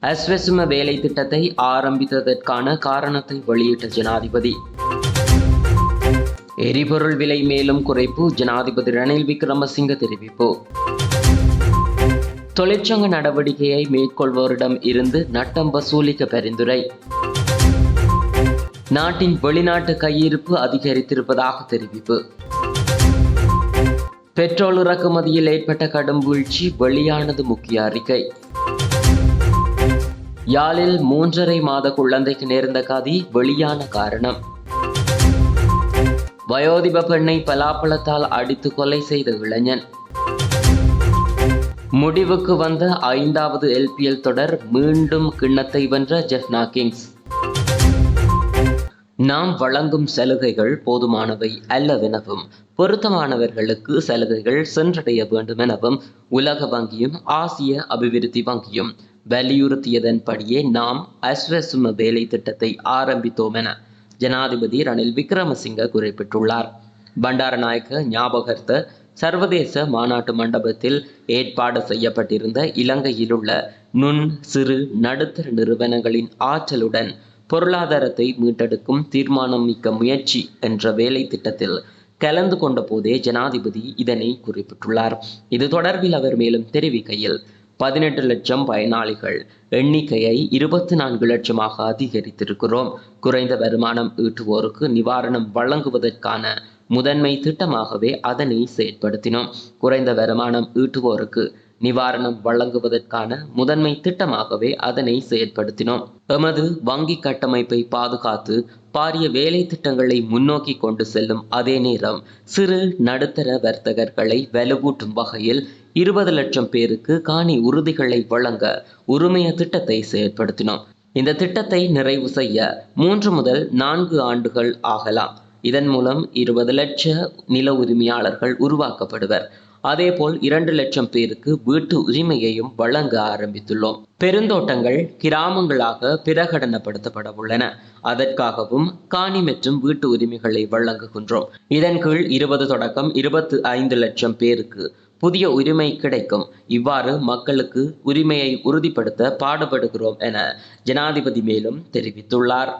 அஸ்வசும வேலை திட்டத்தை ஆரம்பித்ததற்கான காரணத்தை வெளியிட்ட ஜனாதிபதி. எரிபொருள் விலை மேலும் குறைப்பு ஜனாதிபதி ரணில் விக்ரமசிங்க தெரிவிப்பு. தொழிற்சங்க நடவடிக்கையை மேற்கொள்வோரிடம் இருந்து நட்டம் வசூலிக்க பரிந்துரை. நாட்டின் வெளிநாட்டு கையிருப்பு அதிகரித்திருப்பதாக தெரிவிப்பு. பெட்ரோல் இறக்குமதியில் ஏற்பட்ட கடும் வீழ்ச்சி வெளியானது முக்கிய அறிக்கை. யாழில் மூன்றரை மாத குழந்தைக்கு நேர்ந்த கதி வெளியான காரணம். வயோதிப பெண்ணை பலாப்பழத்தால் அடித்து கொலை செய்த இளைஞன். முடிவுக்கு வந்த ஐந்தாவது எல்பிஎல் தொடர் மீண்டும் கிண்ணத்தை வென்ற ஜெஃப்னா கிங்ஸ் நாம் வழங்கும் சலுகைகள் போதுமானவை அல்லவெனவும் பொருத்தமானவர்களுக்கு சலுகைகள் சென்றடைய வேண்டும் எனவும் உலக வங்கியும் ஆசிய அபிவிருத்தி வங்கியும் வலியுறுத்தியதன்படியே நாம் அஸ்வசும வேலை திட்டத்தை ஆரம்பித்தோம் என ஜனாதிபதி ரணில் விக்ரமசிங்க குறிப்பிட்டுள்ளார். பண்டாரநாயக்க ஞாபகர்த்த சர்வதேச மாநாட்டு மண்டபத்தில் ஏற்பாடு செய்யப்பட்டிருந்த இலங்கையில் உள்ள நுண் சிறு நடுத்தர நிறுவனங்களின் ஆற்றலுடன் பொருளாதாரத்தை மீட்டெடுக்கும் தீர்மானம் மிக்க முயற்சி என்ற வேலை திட்டத்தில் கலந்து கொண்ட போதே ஜனாதிபதி இதனை குறிப்பிட்டுள்ளார். இது தொடர்பில் அவர் மேலும் தெரிவிக்கையில் பதினெட்டு லட்சம் பயனாளிகள். எண்ணிக்கையை இருபத்தி நான்கு லட்சமாக அதிகரித்திருக்கிறோம். குறைந்த வருமானம் ஈட்டுவோருக்கு நிவாரணம் வழங்குவதற்கான முதன்மை திட்டமாகவே அதனை செயற்படுத்தினோம். குறைந்த வருமானம் ஈட்டுவோருக்கு நிவாரணம் வழங்குவதற்கான முதன்மை திட்டமாகவே அதனை செயற்படுத்தினோம். எமது வங்கி கட்டமைப்பை பாதுகாத்து பாரிய வேலை திட்டங்களை முன்னோக்கி கொண்டு செல்லும் அதே நேரம் சிறு நடுத்தர வர்த்தகர்களை வலுவூட்டும் வகையில் இருபது லட்சம் பேருக்கு காணி உறுதிகளை வழங்க உரிமைய திட்டத்தை செயற்படுத்தினோம். இந்த திட்டத்தை நிறைவு செய்ய மூன்று முதல் நான்கு ஆண்டுகள் ஆகலாம். இதன் மூலம் இருபது லட்ச நில உரிமையாளர்கள் உருவாக்கப்படுவர். அதேபோல் இரண்டு லட்சம் பேருக்கு வீட்டு உரிமையையும் வழங்க ஆரம்பித்துள்ளோம். பெருந்தோட்டங்கள் கிராமங்களாக பிரகடனப்படுத்தப்பட உள்ளன. அதற்காகவும் காணி மற்றும் வீட்டு உரிமைகளை வழங்குகின்றோம். இதன் கீழ் இருபது தொடக்கம் இருபத்து ஐந்து லட்சம் பேருக்கு புதிய உரிமை கிடைக்கும். இவ்வாறு மக்களுக்கு உரிமையை உறுதிப்படுத்த பாடுபடுகிறோம் என ஜனாதிபதி மேலும் தெரிவித்துள்ளார்.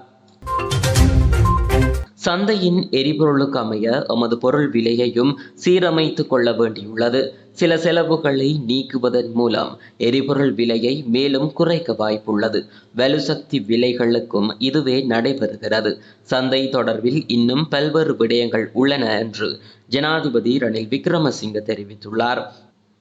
சந்தையின் எரிபொருளுக்கு அமைய எமது பொருள் விலையையும் சீரமைத்துக் கொள்ள வேண்டியுள்ளது. சில செலவுகளை நீக்குவதன் மூலம் எரிபொருள் விலையை மேலும் குறைக்க வாய்ப்புள்ளது. வலுசக்தி விலைகளுக்கும் இதுவே நடைபெறுகிறது. சந்தை தொடர்பில் இன்னும் பல்வேறு விடயங்கள் உள்ளன என்று ஜனாதிபதி ரணில் விக்ரமசிங்க தெரிவித்துள்ளார்.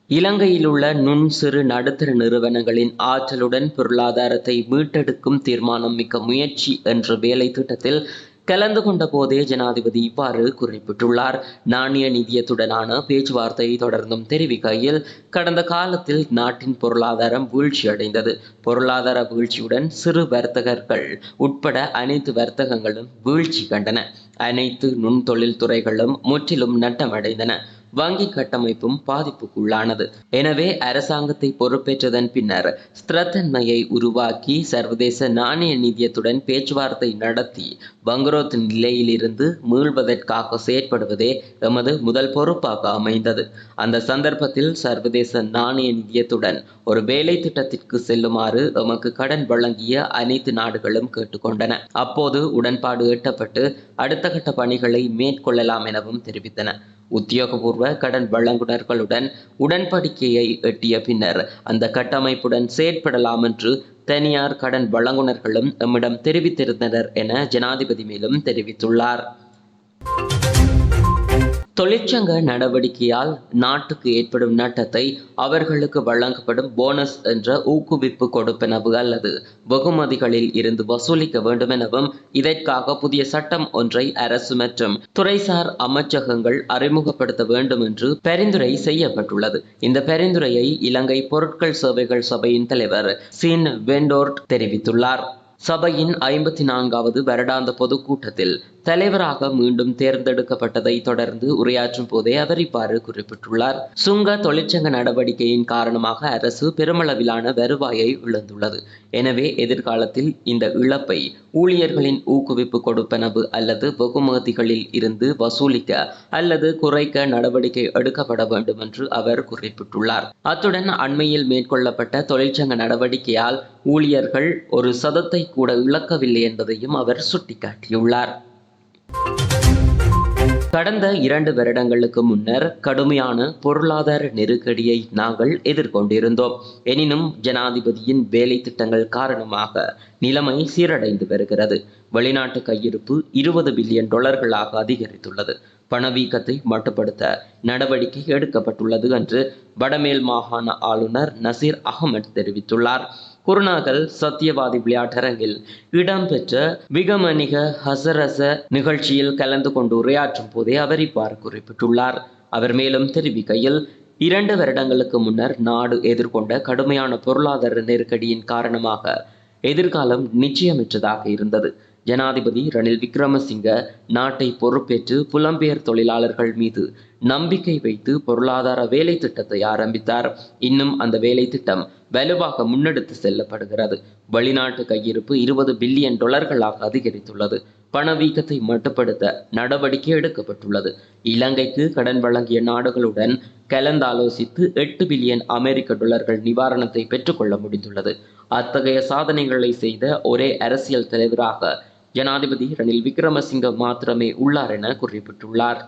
இலங்கையில் உள்ள நுண் சிறு நடுத்தர நிறுவனங்களின் ஆற்றலுடன் பொருளாதாரத்தை மீட்டெடுக்கும் தீர்மானம் மிக்க முயற்சி என்ற வேலை திட்டத்தில் கலந்து கொண்ட போதே ஜனாதிபதி இவ்வாறு குறிப்பிட்டுள்ளார். நாணய நிதியத்துடனான பேச்சுவார்த்தையை தொடர்ந்தும் தெரிவிக்கையில் கடந்த காலத்தில் நாட்டின் பொருளாதாரம் வீழ்ச்சியடைந்தது. பொருளாதார வீழ்ச்சியுடன் சிறு வர்த்தகர்கள் உட்பட அனைத்து வர்த்தகங்களும் வீழ்ச்சி கண்டன. அனைத்து நுண்தொழில் துறைகளும் முற்றிலும் நட்டமடைந்தன. வங்கி கட்டமைப்பும் பாதிப்புக்குள்ளானது. எனவே அரசாங்கத்தை பொறுப்பேற்றதன் பின்னர் ஸ்திரத்தன்மையை உருவாக்கி சர்வதேச நாணய நிதியத்துடன் பேச்சுவார்த்தை நடத்தி பங்குரோத் நிலையிலிருந்து மீள்வதற்காக செயற்படுவதே எமது முதல் பொறுப்பாக அமைந்தது. அந்த சந்தர்ப்பத்தில் சர்வதேச நாணய நிதியத்துடன் ஒரு வேலை திட்டத்திற்கு செல்லுமாறு எமக்கு கடன் வழங்கிய அனைத்து நாடுகளும் கேட்டுக்கொண்டன. அப்போது உடன்பாடு எட்டப்பட்டு அடுத்த கட்ட பணிகளை மேற்கொள்ளலாம் எனவும் தெரிவித்தன. உத்தியோகபூர்வ கடன் வழங்குனர்களுடன் உடன்படிக்கையை எட்டிய பின்னர் அந்த கட்டமைப்புடன் செயற்படலாம் என்று தனியார் கடன் வழங்குனர்களும் எம்மிடம் தெரிவித்திருந்தனர் என ஜனாதிபதி மேலும் தெரிவித்துள்ளார். தொழிற்சங்க நடவடிக்கையால் நாட்டுக்கு ஏற்படும் நட்டத்தை அவர்களுக்கு வழங்கப்படும் போனஸ் என்ற ஊக்குவிப்பு கொடுப்பெனவு அல்லது வெகுமதிகளில் இருந்து வசூலிக்க வேண்டும் எனவும் இதற்காக புதிய சட்டம் ஒன்றை அரசு மற்றும் துறைசார் அமைச்சகங்கள் அறிமுகப்படுத்த வேண்டும் என்று பரிந்துரை செய்யப்பட்டுள்ளது. இந்த பரிந்துரையை இலங்கை பொருட்கள் சேவைகள் சபையின் தலைவர் சீன் வெண்டோர்ட் தெரிவித்துள்ளார். சபையின் ஐம்பத்தி நான்காவது வருடாந்த பொதுக்கூட்டத்தில் தலைவராக மீண்டும் தேர்ந்தெடுக்கப்பட்டதை தொடர்ந்து உரையாற்றும் போதே அவர் இவ்வாறு குறிப்பிட்டுள்ளார். சுங்க தொழிற்சங்க நடவடிக்கையின் காரணமாக அரசு பெருமளவிலான வருவாயை இழந்துள்ளது. எனவே எதிர்காலத்தில் இந்த இழப்பை ஊழியர்களின் ஊக்குவிப்பு கொடுப்பனவு அல்லது வெகுமதிகளில் இருந்து வசூலிக்க அல்லது குறைக்க நடவடிக்கை எடுக்கப்பட வேண்டும் என்று அவர் குறிப்பிட்டுள்ளார். அத்துடன் அண்மையில் மேற்கொள்ளப்பட்ட தொழிற்சங்க நடவடிக்கையால் ஊழியர்கள் ஒரு சதத்தை கூட இழக்கவில்லை என்பதையும் அவர் சுட்டிக்காட்டியுள்ளார். கடந்த இரண்டு வருடங்களுக்கு முன்னர் கடுமையான பொருளாதார நெருக்கடியை நாங்கள் எதிர்கொண்டிருந்தோம். எனினும் ஜனாதிபதியின் வேலை திட்டங்கள் காரணமாக நிலைமை சீரடைந்து வருகிறது. வெளிநாட்டு கையிருப்பு இருபது பில்லியன் டாலர்களாக அதிகரித்துள்ளது. பணவீக்கத்தை மட்டுப்படுத்த நடவடிக்கை எடுக்கப்பட்டுள்ளது என்று வடமேல் மாகாண ஆளுநர் நசீர் அகமட் தெரிவித்துள்ளார். குருநாகல் சத்தியவாதி விளையாட்டரங்கில் இடம்பெற்ற விகமணிக ஹசரச நிகழ்ச்சியில் கலந்து கொண்டு உரையாற்றும் போதே அவர் இவ்வாறு குறிப்பிட்டுள்ளார். அவர் மேலும் தெரிவிக்கையில் இரண்டு வருடங்களுக்கு முன்னர் நாடு எதிர்கொண்ட கடுமையான பொருளாதார நெருக்கடியின் காரணமாக எதிர்காலம் நிச்சயமற்றதாக இருந்தது. ஜனாதிபதி ரணில் விக்ரமசிங்க நாட்டை பொறுப்பேற்று புலம்பெயர் தொழிலாளர்கள் மீது நம்பிக்கை வைத்து பொருளாதார வேலை திட்டத்தை ஆரம்பித்தார். இன்னும் அந்த வேலை திட்டம் வலுவாக முன்னெடுத்து செல்லப்படுகிறது. வெளிநாட்டு கையிருப்பு இருபது பில்லியன் டாலர்களாக அதிகரித்துள்ளது. பணவீக்கத்தை மட்டுப்படுத்த நடவடிக்கை எடுக்கப்பட்டுள்ளது. இலங்கைக்கு கடன் வழங்கிய நாடுகளுடன் கலந்தாலோசித்து எட்டு பில்லியன் அமெரிக்க டாலர்கள் நிவாரணத்தை பெற்றுக்கொள்ள முடிந்துள்ளது. அத்தகைய சாதனைகளை செய்த ஒரே அரசியல் தலைவராக ஜனாதிபதி ரணில் விக்ரமசிங்க மாத்திரமே உள்ளார் என குறிப்பிட்டுள்ளார்.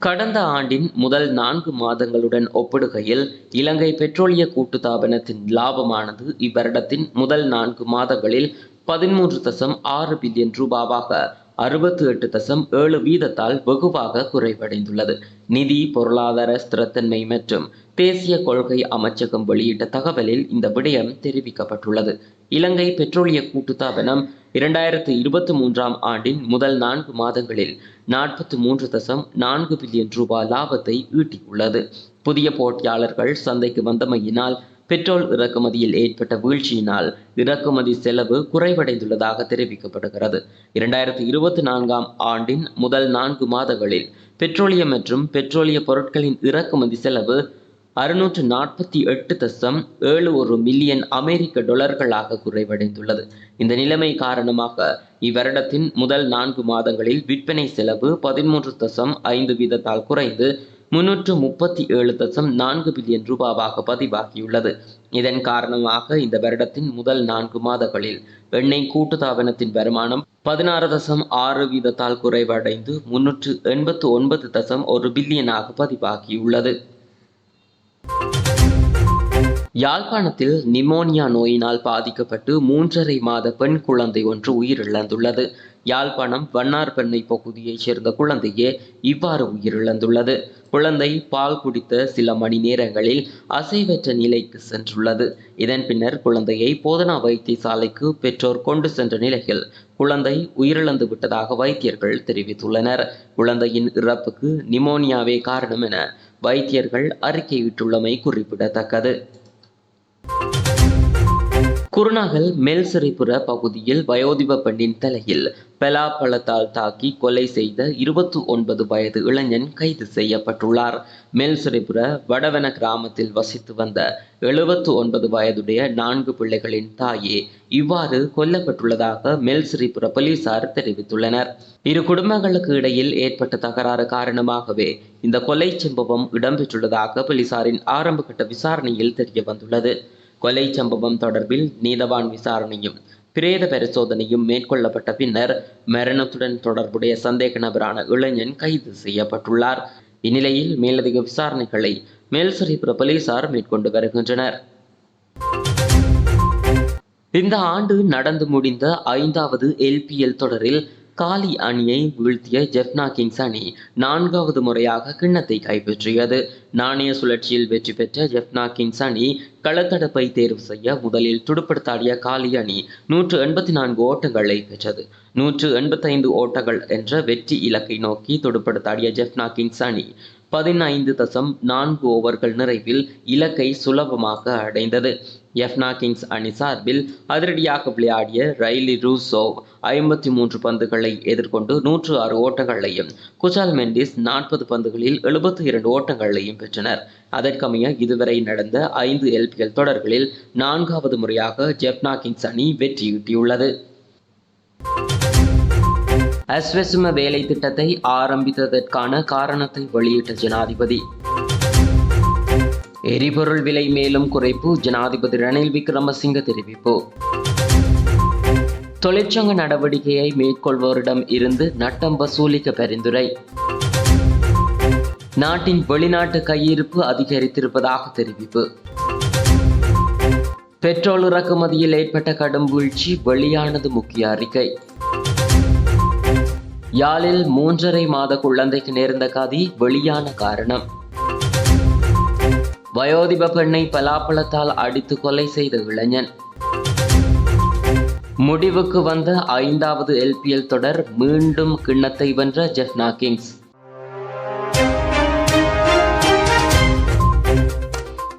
கடந்த ஆண்டின் முதல் நான்கு மாதங்களுடன் ஒப்பிடுகையில் இலங்கை பெட்ரோலிய கூட்டுத்தாபனத்தின் லாபமானது இவ்வருடத்தின் முதல் நான்கு மாதங்களில் பதிமூன்று தசம் ஆறு பில்லியன் ரூபாவாக அறுபத்தி எட்டு தசம் ஏழு வீதத்தால் வெகுவாக குறைவடைந்துள்ளது. நிதி பொருளாதார ஸ்திரத்தன்மை மற்றும் தேசிய கொள்கை அமைச்சகம் வெளியிட்ட தகவலில் இந்த விடயம் தெரிவிக்கப்பட்டுள்ளது. இலங்கை பெட்ரோலிய கூட்டுத்தாபனம் இரண்டாயிரத்து இருபத்தி மூன்றாம் ஆண்டின் முதல் நான்கு மாதங்களில் நாற்பத்தி மூன்று தசம் நான்கு பில்லியன் ரூபாய் லாபத்தை ஈட்டியுள்ளது. புதிய போட்டியாளர்கள் சந்தைக்கு வந்தமையினால் பெட்ரோல் இறக்குமதியில் ஏற்பட்ட வீழ்ச்சியினால் இறக்குமதி செலவு குறைவடைந்துள்ளதாக தெரிவிக்கப்படுகிறது. இரண்டாயிரத்தி இருபத்தி நான்காம் ஆண்டின் முதல் நான்கு மாதங்களில் பெட்ரோலியம் மற்றும் பெட்ரோலிய பொருட்களின் இறக்குமதி செலவு அறுநூற்று நாற்பத்தி எட்டு தசம் ஏழு ஒரு மில்லியன் அமெரிக்க டொலர்களாக குறைவடைந்துள்ளது. இந்த நிலைமை காரணமாக இவ்வருடத்தின் முதல் நான்கு மாதங்களில் விற்பனை செலவு பதிமூன்று தசம் ஐந்து வீதத்தால் குறைந்து முன்னூற்று முப்பத்தி ஏழு தசம் நான்கு பில்லியன் ரூபாவாக பதிவாகியுள்ளது. இதன் காரணமாக இந்த வருடத்தின் முதல் நான்கு மாதங்களில் எண்ணெய் கூட்டுத்தாபனத்தின் வருமானம் பதினாறு தசம் ஆறு வீதத்தால் குறைவடைந்து முன்னூற்று எண்பத்து ஒன்பது தசம் ஒரு பில்லியனாக பதிவாகியுள்ளது. யாழ்ப்பாணத்தில் நிமோனியா நோயினால் பாதிக்கப்பட்டு மூன்றரை மாத பெண் குழந்தை ஒன்று உயிரிழந்துள்ளது. யாழ்ப்பாணம் வண்ணார்பெண்ணை பகுதியைச் சேர்ந்த குழந்தையே இவ்வாறு உயிரிழந்துள்ளது. குழந்தை பால் குடித்த சில மணி நேரங்களில் அசைவற்ற நிலைக்கு சென்றுள்ளது. இதன் பின்னர் குழந்தையை போதனா வைத்தியசாலைக்கு பெற்றோர் கொண்டு சென்ற நிலையில் குழந்தை உயிரிழந்து விட்டதாக வைத்தியர்கள் தெரிவித்துள்ளனர். குழந்தையின் இறப்புக்கு நிமோனியாவே காரணம் என வைத்தியர்கள் அறிக்கையிட்டுள்ளமை குறிப்பிடத்தக்கது. குருநாகல் மேல்சிறைப்புற பகுதியில் வயோதிப பெண்ணின் தலையில் பலாப்பழத்தால் தாக்கி கொலை செய்த இருபத்தி ஒன்பது வயது இளைஞன் கைது செய்யப்பட்டுள்ளார். மேல்சிறைப்புற வடவன கிராமத்தில் வசித்து வந்த எழுபத்து ஒன்பது வயதுடைய நான்கு பிள்ளைகளின் தாயே இவ்வாறு கொல்லப்பட்டுள்ளதாக மேல்சிறைப்புற போலீசார் தெரிவித்துள்ளனர். இரு குடும்பங்களுக்கு இடையில் ஏற்பட்ட தகராறு காரணமாகவே இந்த கொலை சம்பவம் இடம்பெற்றுள்ளதாக போலீசாரின் ஆரம்பகட்ட விசாரணையில் தெரிய வந்துள்ளது கொலை சம்பவம் தொடர்பில் நீதவான் விசாரணையும் பிரேத பரிசோதனையும் மேற்கொள்ளப்பட்ட பின்னர் மரணத்துடன் தொடர்புடைய சந்தேக நபரான இளைஞன் கைது செய்யப்பட்டுள்ளார். இந்நிலையில் மேலதிக விசாரணைகளை மேல்சரிபுர போலீசார் மேற்கொண்டு வருகின்றனர். இந்த ஆண்டு நடந்து முடிந்த ஐந்தாவது எல்பிஎல் தொடரில் காலி அணியை வீழ்த்திய ஜெப்னா கிங்ஸ் அணி நான்காவது முறையாக கிண்ணத்தை கைப்பற்றியது. நாணய சுழற்சியில் வெற்றி பெற்ற ஜெப்னா கிங்ஸ் அணி களத்தடுப்பை தேர்வு செய்ய முதலில் துடுப்படுத்தாடிய காலி அணி நூற்று எண்பத்தி நான்கு ஓட்டங்களை பெற்றது. நூற்று எண்பத்தைந்து ஓட்டங்கள் என்ற வெற்றி இலக்கை நோக்கி துடுப்படுத்தாடிய ஜெஃப்னா கிங்ஸ் அணி பதினைந்து தசம் நான்கு ஓவர்கள் நிறைவில் இலக்கை சுலபமாக அடைந்தது. எஃப்னா கிங்ஸ் அணி சார்பில் அதிரடியாக விளையாடிய ரயிலி ரூசோ ஐம்பத்தி மூன்று பந்துகளை எதிர்கொண்டு நூற்று ஆறு ஓட்டங்களையும் குஜால் மெண்டிஸ் நாற்பது பந்துகளில் எழுபத்தி இரண்டு ஓட்டங்களையும் பெற்றனர். அதற்கமைய இதுவரை நடந்த ஐந்து எல்பிஎல் தொடர்களில் நான்காவது முறையாக ஜெப்னா கிங்ஸ் அணி வெற்றியீட்டியுள்ளது அஸ்வசும வேலை திட்டத்தை ஆரம்பித்ததற்கான காரணத்தை வெளியிட்ட ஜனாதிபதி. எரிபொருள் விலை மேலும் குறைப்பு ஜனாதிபதி ரணில் விக்ரமசிங்க தெரிவிப்பு. தொழிற்சங்க நடவடிக்கையை மேற்கொள்வோரிடம் இருந்து நட்டம் வசூலிக்க பரிந்துரை. நாட்டின் வெளிநாட்டு கையிருப்பு அதிகரித்திருப்பதாக தெரிவிப்பு. பெட்ரோல் இறக்குமதியில் ஏற்பட்ட கடும் வீழ்ச்சி வெளியானது முக்கிய அறிக்கை. யாழில் மூன்றரை மாத குழந்தைக்கு நேர்ந்த கதி வெளியான காரணம். வயோதிப பெண்ணை பலாப்பழத்தால் அடித்து கொலை செய்த இளைஞன். முடிவுக்கு வந்த ஐந்தாவது எல்பிஎல் தொடர் மீண்டும் கிண்ணத்தை வென்ற ஜெஃப்னா கிங்ஸ்